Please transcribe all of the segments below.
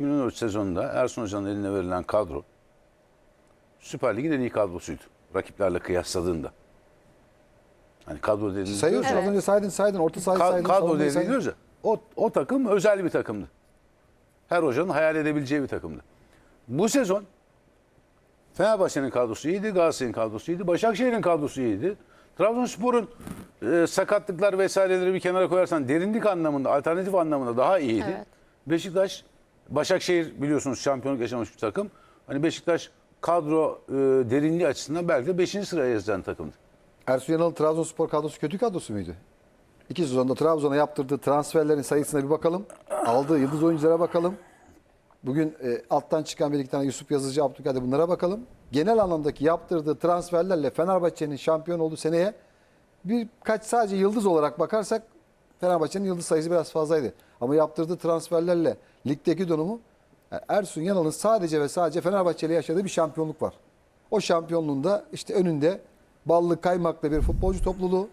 2014 sezonunda Ersun Hoca'nın eline verilen kadro Süper Lig'in en iyi kadrosuydu. Rakiplerle kıyasladığında. Hani kadro dediğinizde Sayıyorsun Evet. az önce saydın saydın. Orta sahayı Ka- saydın. kadro savunmayı dediğini saydın. diyoruz ya. O, o takım özel bir takımdı. Her hocanın hayal edebileceği bir takımdı. Bu sezon Fenerbahçe'nin kadrosu iyiydi, Galatasaray'ın kadrosu iyiydi, Başakşehir'in kadrosu iyiydi. Trabzonspor'un e, sakatlıklar vesaireleri bir kenara koyarsan derinlik anlamında, alternatif anlamında daha iyiydi. Evet. Beşiktaş, Başakşehir biliyorsunuz şampiyonluk yaşamış bir takım. Hani Beşiktaş kadro e, derinliği açısından belki de 5. sıraya yazılan takımdı. Ersun Yanal'ın Trabzonspor kadrosu kötü kadrosu muydu? İki sezonda Trabzon'a yaptırdığı transferlerin sayısına bir bakalım. Aldığı yıldız oyunculara bakalım. Bugün e, alttan çıkan bir iki tane Yusuf Yazıcı, Abdülkadir bunlara bakalım. Genel anlamdaki yaptırdığı transferlerle Fenerbahçe'nin şampiyon olduğu seneye birkaç sadece yıldız olarak bakarsak Fenerbahçe'nin yıldız sayısı biraz fazlaydı. Ama yaptırdığı transferlerle ligdeki durumu yani Ersun Yanal'ın sadece ve sadece Fenerbahçe ile yaşadığı bir şampiyonluk var. O şampiyonluğunda işte önünde ballı kaymaklı bir futbolcu topluluğu.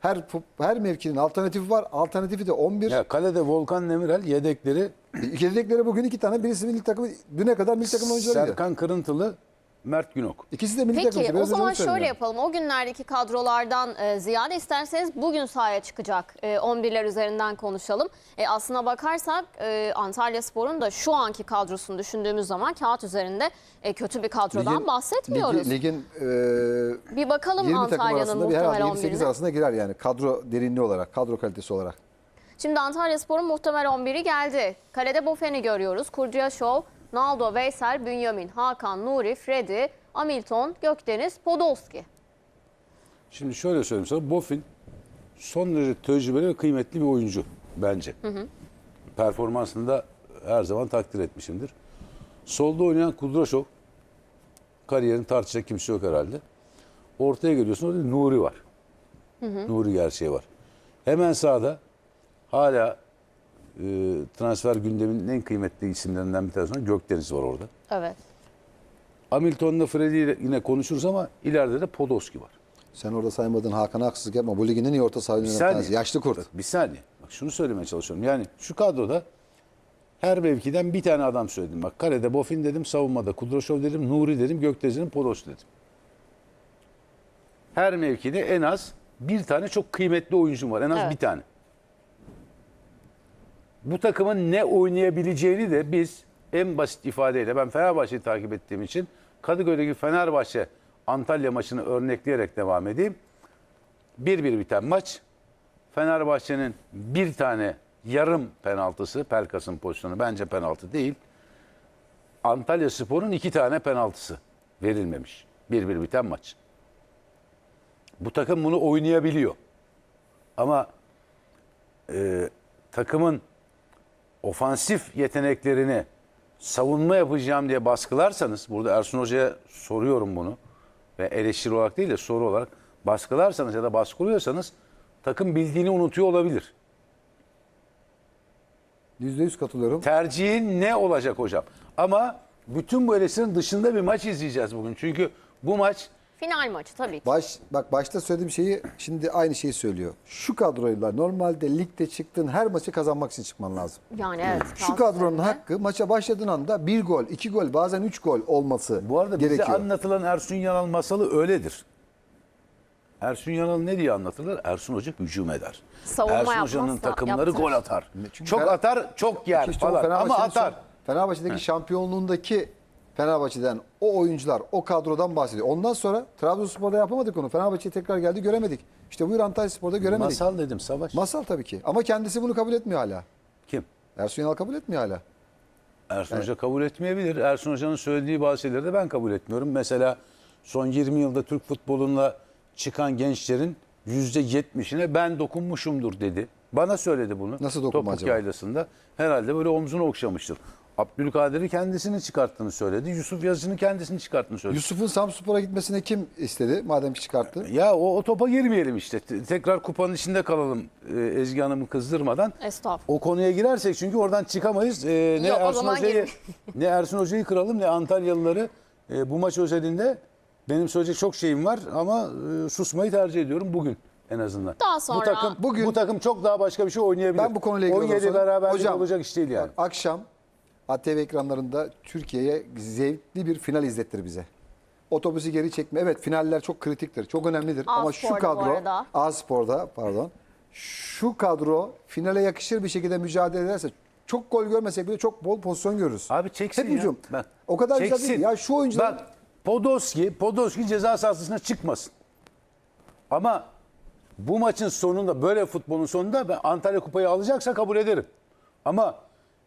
Her her mevkinin alternatifi var. Alternatifi de 11. Ya kalede Volkan Demirel yedekleri Yedekleri bugün iki tane. Birisi milli takımı düne kadar milli takım oyuncularıydı. Serkan Kırıntılı, Mert Günok. İkisi de milli takım. Peki o zaman şöyle yapalım. O günlerdeki kadrolardan e, ziyade isterseniz bugün sahaya çıkacak e, 11'ler üzerinden konuşalım. E, aslına bakarsak e, Antalya Spor'un da şu anki kadrosunu düşündüğümüz zaman kağıt üzerinde e, kötü bir kadrodan Ligin- bahsetmiyoruz. Ligi- ligin e, bir bakalım 20 takım Antalya'nın muhtemel 28 11'ine. arasında girer yani. Kadro derinliği olarak, kadro kalitesi olarak. Şimdi Antalya Spor'un muhtemel 11'i geldi. Kalede Bofen'i görüyoruz. Kurcuyaşov, Naldo, Veysel, Bünyamin, Hakan, Nuri, Freddy, Hamilton, Gökdeniz, Podolski. Şimdi şöyle söyleyeyim sana. Bofin son derece tecrübeli ve kıymetli bir oyuncu bence. Performansını da her zaman takdir etmişimdir. Solda oynayan Kudraşov kariyerini tartışacak kimse yok herhalde. Ortaya geliyorsun orada Nuri var. Nuri gerçeği var. Hemen sağda hala e, transfer gündeminin en kıymetli isimlerinden bir tanesi olan Gökdeniz var orada. Evet. Hamilton'la Freddy ile yine konuşuruz ama ileride de Podolski var. Sen orada saymadığın Hakan'a haksızlık yapma. Bu ligin en iyi orta tanesi. Yaşlı kurt. Bak, bir saniye. Bak şunu söylemeye çalışıyorum. Yani şu kadroda her mevkiden bir tane adam söyledim. Bak kalede Bofin dedim, savunmada Kudroşov dedim, Nuri dedim, Gökdeniz dedim, Polos dedim. Her mevkide en az bir tane çok kıymetli oyuncum var. En az Evet. bir tane. Bu takımın ne oynayabileceğini de biz en basit ifadeyle ben Fenerbahçe'yi takip ettiğim için Kadıköy'deki Fenerbahçe Antalya maçını örnekleyerek devam edeyim. 1-1 biten maç. Fenerbahçe'nin bir tane yarım penaltısı, Pelkas'ın pozisyonu bence penaltı değil. Antalya Spor'un iki tane penaltısı verilmemiş. 1-1 biten maç. Bu takım bunu oynayabiliyor. Ama e, takımın ofansif yeteneklerini savunma yapacağım diye baskılarsanız, burada Ersun Hoca'ya soruyorum bunu ve eleştiri olarak değil de soru olarak baskılarsanız ya da baskılıyorsanız takım bildiğini unutuyor olabilir. %100 katılıyorum. Tercihin ne olacak hocam? Ama bütün bu eleştirinin dışında bir maç izleyeceğiz bugün. Çünkü bu maç Final maçı tabii ki. Baş, bak başta söylediğim şeyi şimdi aynı şeyi söylüyor. Şu kadroyla normalde ligde çıktığın her maçı kazanmak için çıkman lazım. Yani evet. Şu kadronun hakkı maça başladığın anda bir gol, iki gol, bazen üç gol olması bu arada bize gerekiyor. anlatılan Ersun Yanal masalı öyledir. Ersun Yanal ne diye anlatırlar? Ersun Hoca hücum eder. Savunma Ersun yapmaz Hoca'nın takımları yaptırır. gol atar. Çünkü çok Fener- atar, çok yer İşte o falan. Ama atar. son- Fenerbahçe'deki şampiyonluğundaki Fenerbahçe'den o oyuncular, o kadrodan bahsediyor. Ondan sonra Trabzonspor'da yapamadık onu. Fenerbahçe tekrar geldi göremedik. İşte buyur Antalya Spor'da göremedik. Masal. Masal dedim Savaş. tabii ki. Ama kendisi bunu kabul etmiyor hala. Kim? Ersun Yanal kabul etmiyor hala. Ersun Hoca kabul etmeyebilir. Ersun Hoca'nın söylediği bazı şeyleri de ben kabul etmiyorum. Mesela son 20 yılda Türk futboluna çıkan gençlerin %70'ine ben dokunmuşumdur dedi. Bana söyledi bunu. Nasıl dokunma Topuk acaba? yaylasında. Herhalde böyle omzunu okşamıştır. Abdülkadir'i kendisini çıkarttığını söyledi. Yusuf Yazıcı'nın kendisini çıkarttığını söyledi. Yusuf'un Samspor'a gitmesine kim istedi madem ki çıkarttı? Ya o, o topa girmeyelim işte. Te- Tekrar kupanın içinde kalalım e, Ezgi Hanım'ı kızdırmadan. Estağfurullah. O konuya girersek çünkü oradan çıkamayız. E, ne Yok, o Ersun zaman Hoca'yı ne Ersun Hoca'yı kıralım ne Antalyalıları. E, bu maç özelinde benim söyleyecek çok şeyim var ama e, susmayı tercih ediyorum bugün en azından. Daha sonra- bu takım Bugün- bu takım çok daha başka bir şey oynayabilir. Ben bu konuyla ilgili 17 olarak- beraberlik Hocam, olacak iş değil yani. Bak, akşam ATV ekranlarında Türkiye'ye zevkli bir final izlettir bize. Otobüsü geri çekme. Evet finaller çok kritiktir, çok önemlidir. Ama şu bu kadro, arada. A-Spor'da pardon, şu kadro finale yakışır bir şekilde mücadele ederse çok gol görmesek bile çok bol pozisyon görürüz. Abi çeksin Hep ya. hücum. O kadar güzel çeksin. değil. Ya şu oyuncular Bak Podolski, Podolski ceza sahasına çıkmasın. Ama bu maçın sonunda böyle futbolun sonunda ben Antalya kupayı alacaksa kabul ederim. Ama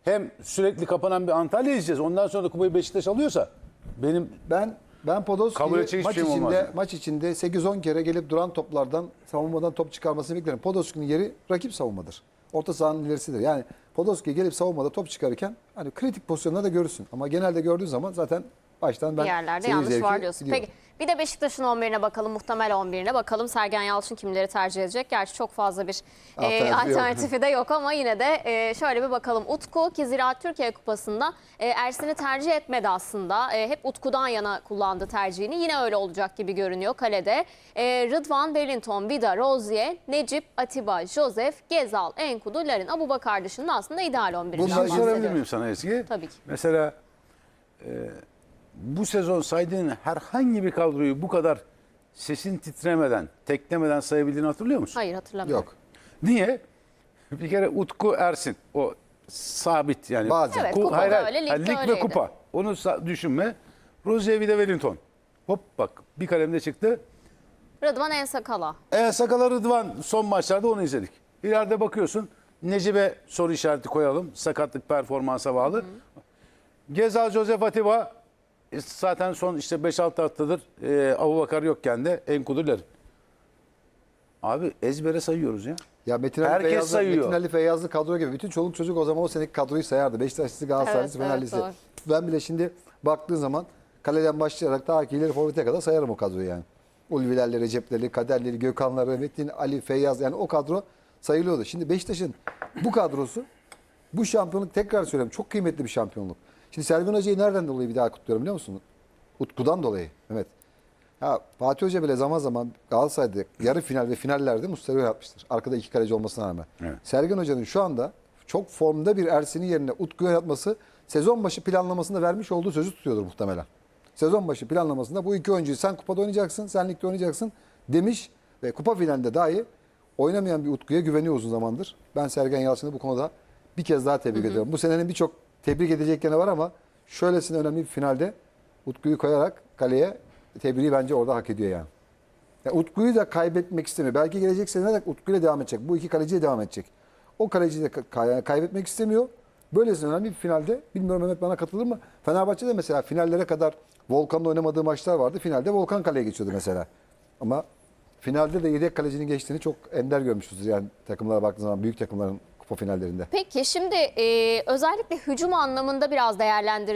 hem sürekli kapanan bir Antalya izleyeceğiz. Ondan sonra da kupayı Beşiktaş alıyorsa benim Ben ben Kabul Podolski'yi maç hiçbir şeyim olmaz içinde yani. maç içinde 8-10 kere gelip duran toplardan savunmadan top çıkarmasını beklerim. Podolski'nin yeri rakip savunmadır. Orta sahanın ilerisidir. Yani Podolski gelip savunmada top çıkarırken hani kritik pozisyonlarda görürsün. Ama genelde gördüğün zaman zaten baştan ben Bir yerlerde seyir yanlış zevki var diyorsun. biliyorum. Peki bir de Beşiktaş'ın 11'ine bakalım, muhtemel 11'ine bakalım. Sergen Yalçın kimleri tercih edecek? Gerçi çok fazla bir e, Alternatifi yok. de yok ama yine de e, şöyle bir bakalım. Utku ki Ziraat Türkiye Kupası'nda e, Ersin'i tercih etmedi aslında. E, hep Utku'dan yana kullandı tercihini. Yine öyle olacak gibi görünüyor kalede. E, Rıdvan, Wellington, Vida, Rozier, Necip, Atiba, Josef, Gezal, Enkudu, Larin, Abubakar dışında aslında ideal 11'inden Bunlar bir şey sorabilir miyim sana Ezgi? Tabii ki. Mesela e, bu sezon saydığın herhangi bir kadroyu bu kadar sesin titremeden, teklemeden sayabildiğini hatırlıyor musun? Hayır hatırlamıyorum. Yok. Niye? Bir kere Utku Ersin o sabit yani. Bazen. Evet, kupada öyle, ligde Ha, lig ve kupa. Onu düşünme. Rozier bir de Wellington. Hop bak bir kalemde çıktı. Rıdvan Ensakala. E, Sakala Rıdvan son maçlarda onu izledik. İleride bakıyorsun Necip'e soru işareti koyalım. Sakatlık performansa bağlı. Gezal Josef Atiba zaten son işte 5-6 haftadır e, Abubakar yokken de Enkuduler. Abi ezbere sayıyoruz ya. Ya Metin Ali, Herkes Feyyazlı, sayıyor. Metin Ali Feyyazlı kadro gibi. Bütün çoluk çocuk o zaman o seneki kadroyu sayardı. Beşiktaşlısı, Galatasaraylısı, Evet, evet, Fenerlisi. doğru. ben bile şimdi baktığın zaman kaleden başlayarak ta ki ileri forvete kadar sayarım o kadroyu yani. Ulvilerle, Recep'leri, Kaderleri, Gökhanları, Metin Ali, Feyyaz yani o kadro sayılıyordu. Şimdi Beşiktaş'ın bu kadrosu bu şampiyonluk tekrar söylüyorum çok kıymetli bir şampiyonluk. Şimdi Sergen Hoca'yı nereden dolayı bir daha kutluyorum biliyor musun? Utku'dan dolayı. Evet. Ha, Fatih Hoca bile zaman zaman Galatasaray'da yarı final ve finallerde Mustafa yapmıştır. Arkada iki kaleci olmasına rağmen. Evet. Sergen Hoca'nın şu anda çok formda bir Ersin'in yerine Utku'ya yatması sezon başı planlamasında vermiş olduğu sözü tutuyordur muhtemelen. Sezon başı planlamasında bu iki oyuncuyu sen kupada oynayacaksın, sen ligde oynayacaksın demiş ve kupa finalinde dahi oynamayan bir Utku'ya güveniyor uzun zamandır. Ben Sergen Yalçın'ı bu konuda bir kez daha tebrik ediyorum. Bu senenin birçok tebrik edecek yanı var ama şöylesine önemli bir finalde Utku'yu koyarak kaleye tebriği bence orada hak ediyor yani. Ya Utku'yu da kaybetmek istemiyor. Belki gelecek sene de Utku'yla devam edecek. Bu iki kaleciyle devam edecek. O kaleciyi de kay- kaybetmek istemiyor. Böylesine önemli bir finalde, bilmiyorum Mehmet bana katılır mı? Fenerbahçe'de mesela finallere kadar Volkan'la oynamadığı maçlar vardı. Finalde Volkan kaleye geçiyordu mesela. Ama finalde de yedek kalecinin geçtiğini çok ender görmüşüzdür. Yani takımlara baktığınız zaman büyük takımların kupa finallerinde. Peki şimdi e, özellikle hücum anlamında biraz değerlendir